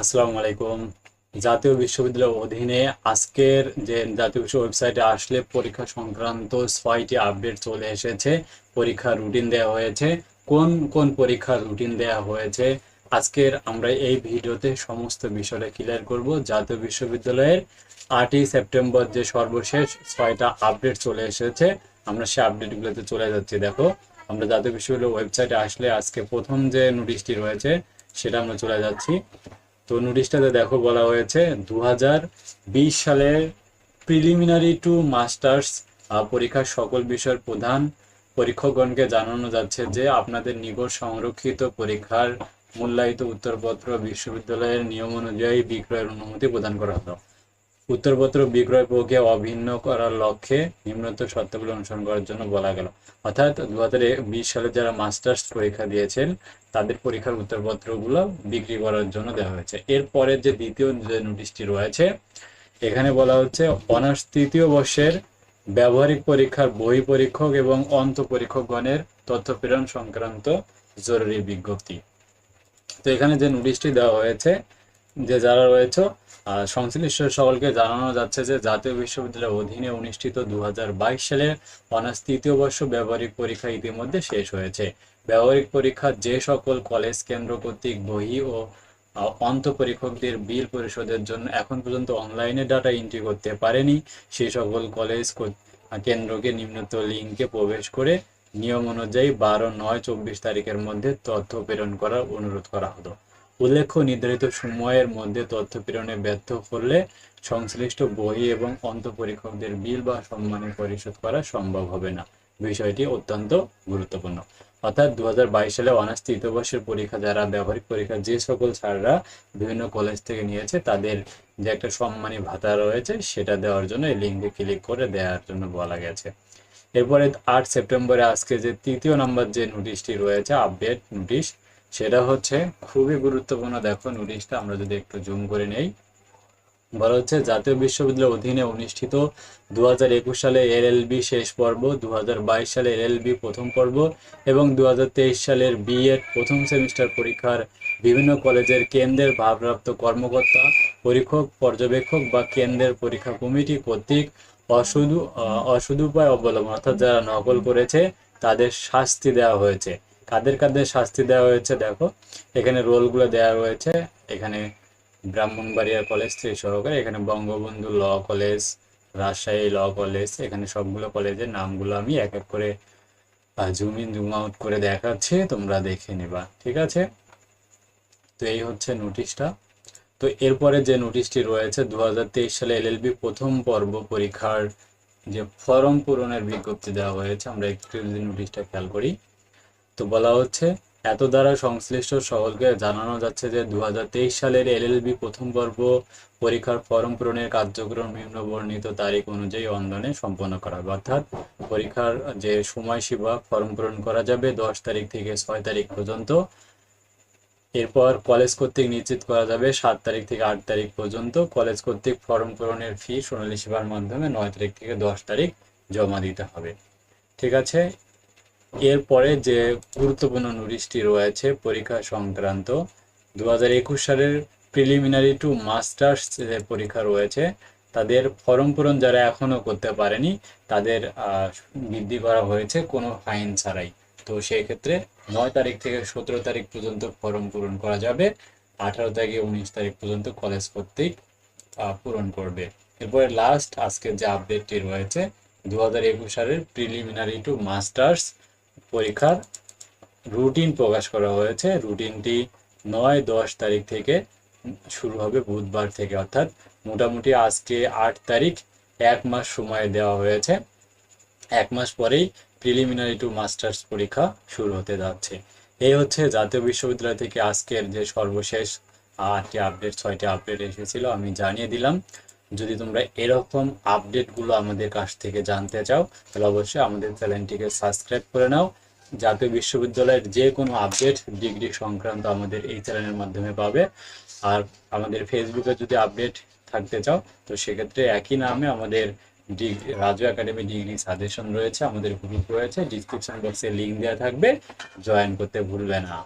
আসসালামু আলাইকুম জাতীয় বিশ্ববিদ্যালয়ের অধীনে আজকের যে জাতীয় বিশ্ব ওয়েবসাইটে আসলে পরীক্ষা সংক্রান্ত ছয়টি আপডেট চলে এসেছে। পরীক্ষার রুটিন দেওয়া হয়েছে। কোন কোন পরীক্ষার রুটিন দেওয়া হয়েছে? আজকের আমরা এই ভিডিওতে সমস্ত বিষয়টা ক্লিয়ার করব। জাতীয় বিশ্ববিদ্যালয়ের আটই সেপ্টেম্বর যে সর্বশেষ ছয়টা আপডেট চলে এসেছে, আমরা সেই আপডেটগুলোতে চলে যাচ্ছি। দেখো, আমরা জাতীয় বিশ্ববিদ্যালয়ের ওয়েবসাইটে আসলে আজকে প্রথম যে নোটিশটি রয়েছে, সেটা আমরা চলে যাচ্ছি। তো নোটিশটাতে দেখো বলা হয়েছে দু সালে প্রিলিমিনারি টু মাস্টার্স পরীক্ষার সকল বিষয়ের প্রধান পরীক্ষকগণকে জানানো যাচ্ছে যে আপনাদের নিকট সংরক্ষিত পরীক্ষার মূল্যায়িত উত্তরপত্র বিশ্ববিদ্যালয়ের নিয়ম অনুযায়ী বিক্রয়ের অনুমতি প্রদান করা হলো উত্তরপত্র বিক্রয় প্রক্রিয়া অভিন্ন করার লক্ষ্যে নিম্নত শর্তাবলী অনুসরণ করার জন্য বলা গেল। অর্থাৎ দু সালে যারা মাস্টার্স পরীক্ষা দিয়েছেন, তাদের পরীক্ষার উত্তরপত্রগুলো বিক্রি করার জন্য দেওয়া হয়েছে। এরপরে যে দ্বিতীয় যে নোটিশটি রয়েছে, এখানে বলা হচ্ছে, অনার্স তৃতীয় বর্ষের ব্যবহারিক পরীক্ষার বই পরীক্ষক এবং অন্ত পরীক্ষকগণের তথ্য প্রেরণ সংক্রান্ত জরুরি বিজ্ঞপ্তি। তো এখানে যে নোটিশটি দেওয়া হয়েছে যে যারা রয়েছে সংশ্লিষ্ট সকলকে জানানো যাচ্ছে যে জাতীয় বিশ্ববিদ্যালয়ের অধীনে অনুষ্ঠিত দু সালের অনার্স তৃতীয় বর্ষ ব্যবহারিক পরীক্ষা ইতিমধ্যে শেষ হয়েছে। ব্যবহারিক পরীক্ষা যে সকল কলেজ কেন্দ্র কর্তৃক বহি ও অন্ত পরীক্ষকদের বিল পরিশোধের জন্য এখন পর্যন্ত অনলাইনে ডাটা এন্ট্রি করতে পারেনি। সেই সকল কলেজ কেন্দ্রকে নিম্নত লিঙ্কে প্রবেশ করে নিয়ম অনুযায়ী বারো নয় চব্বিশ তারিখের মধ্যে তথ্য প্রেরণ করার অনুরোধ করা হলো। উল্লেখ্য, নির্ধারিত সময়ের মধ্যে তথ্য প্রেরণে ব্যর্থ করলে সংশ্লিষ্ট বই এবং অন্ত পরীক্ষকদের বিল বা সম্মানী পরিশোধ করা সম্ভব হবে না। বিষয়টি অত্যন্ত গুরুত্বপূর্ণ। অর্থাৎ দুই হাজার বাইশ সালে অনার্স তৃতীয় বর্ষের পরীক্ষা যারা, ব্যবহারিক পরীক্ষা যে সকল স্যাররা বিভিন্ন কলেজ থেকে নিয়েছে, তাদের যে একটা সম্মানী ভাতা রয়েছে, সেটা দেওয়ার জন্য এই লিঙ্কে ক্লিক করে দেওয়ার জন্য বলা গেছে। এরপরে আট সেপ্টেম্বরে আজকে যে তৃতীয় নম্বর যে নোটিশটি রয়েছে আপডেট নোটিশ সেটা হচ্ছে খুবই গুরুত্বপূর্ণ। দেখো নোটিশটা আমরা যদি একটু জুম করে নেই। বলা হচ্ছে জাতীয় বিশ্ববিদ্যালয়ের অধীনে অনুষ্ঠিত দু হাজার একুশ সালে এলএলবি শেষ পর্ব দু হাজার বাইশ সালে এলএলবি প্রথম পর্ব এবং দু হাজার তেইশ সালের বিএড প্রথম সেমিস্টার পরীক্ষার বিভিন্ন কলেজের কেন্দ্রের ভারপ্রাপ্ত কর্মকর্তা, পরীক্ষক, পর্যবেক্ষক বা কেন্দ্রের পরীক্ষা কমিটি কর্তৃক অসুদু অসদুপায় অবলম্বন, অর্থাৎ যারা নকল করেছে তাদের শাস্তি দেওয়া হয়েছে। কাদের কাদের শাস্তি দেওয়া হয়েছে দেখো। এখানে রোলগুলো দেওয়া রয়েছে। এখানে ব্রাহ্মণবাড়িয়া কলেজ থেকে সহকারে। এখানে Bangabandhu law college, Rajshahi law college, এখানে সবগুলো কলেজের নামগুলো আমি এক এক করে জুম ইন জুম আউট করে দেখাচ্ছি। তোমরা দেখে নিবা, ঠিক আছে? তো এই হচ্ছে নোটিশটা তো এরপরে যে নোটিশটি রয়েছে দু হাজার তেইশ সালে এলএলবি প্রথম পর্ব পরীক্ষার যে ফর্ম পূরণের বিজ্ঞপ্তি দেওয়া হয়েছে, আমরা একটু যদি নোটিশটা খেয়াল করি। তো বলা হচ্ছে, এত দ্বারা সংশ্লিষ্ট সকলকে জানানো যাচ্ছে যে দু সালের এলএলবি প্রথম পর্ব পরীক্ষার ফর্ম পূরণের কার্যক্রম নিম্ন বর্ণিত তারিখ অনুযায়ী অনলাইনে সম্পন্ন করা হবে। অর্থাৎ পরীক্ষার যে সময়সীমা, ফর্ম পূরণ করা যাবে দশ তারিখ থেকে ছয় তারিখ পর্যন্ত। এরপর কলেজ কর্তৃক নিশ্চিত করা যাবে সাত তারিখ থেকে আট তারিখ পর্যন্ত। কলেজ কর্তৃক ফর্ম পূরণের ফি সোনালী সেবার মাধ্যমে নয় তারিখ থেকে দশ তারিখ জমা দিতে হবে। ঠিক আছে? এরপরে যে গুরুত্বপূর্ণ নোটিশটি রয়েছে পরীক্ষা সংক্রান্ত দু হাজার একুশ সালের প্রিলিমিনারি টু মাস্টার্স যে পরীক্ষা রয়েছে, তাদের ফর্ম পূরণ যারা এখনও করতে পারেনি, তাদের বৃদ্ধি করা হয়েছে কোনো ফাইন ছাড়াই। তো সেই ক্ষেত্রে নয় তারিখ থেকে সতেরো তারিখ পর্যন্ত ফর্ম পূরণ করা যাবে, আঠারো থেকে উনিশ তারিখ পর্যন্ত কলেজ কর্তৃক পূরণ করবে। এরপরে লাস্ট আজকে যে আপডেটটি রয়েছে দু হাজার একুশ সালের প্রিলিমিনারি টু মাস্টার্স পরীক্ষার রুটিন প্রকাশ করা হয়েছে। রুটিনটি নয়, দশ তারিখ থেকে শুরু হবে বুধবার থেকে। অর্থাৎ মোটামুটি আজকে আট তারিখ, এক মাস সময় দেওয়া হয়েছে। এক মাস পরেই প্রিলিমিনারি টু মাস্টার্স পরীক্ষা শুরু হতে যাচ্ছে। এই হচ্ছে জাতীয় বিশ্ববিদ্যালয় থেকে আজকের যে সর্বশেষ আটটি আপডেট ছয়টি আপডেট এসেছিল, আমি জানিয়ে দিলাম। যদি তোমরা এরকম আপডেটগুলো আমাদের কাছ থেকে জানতে চাও, তাহলে অবশ্যই আমাদের চ্যানেলটিকে সাবস্ক্রাইব করে নাও। জাতীয় বিশ্ববিদ্যালয়ের যে কোনো আপডেট ডিগ্রি সংক্রান্ত আমাদের এই চ্যানেলের মাধ্যমে পাবে। আর আমাদের ফেসবুকে যদি আপডেট থাকতে চাও, তো সেক্ষেত্রে একই নামে আমাদের degree Raju academy degree suggestion রয়েছে, আমাদের গ্রুপ রয়েছে, ডিসক্রিপশন বক্সে লিঙ্ক দেওয়া থাকবে। জয়েন করতে ভুলবে না।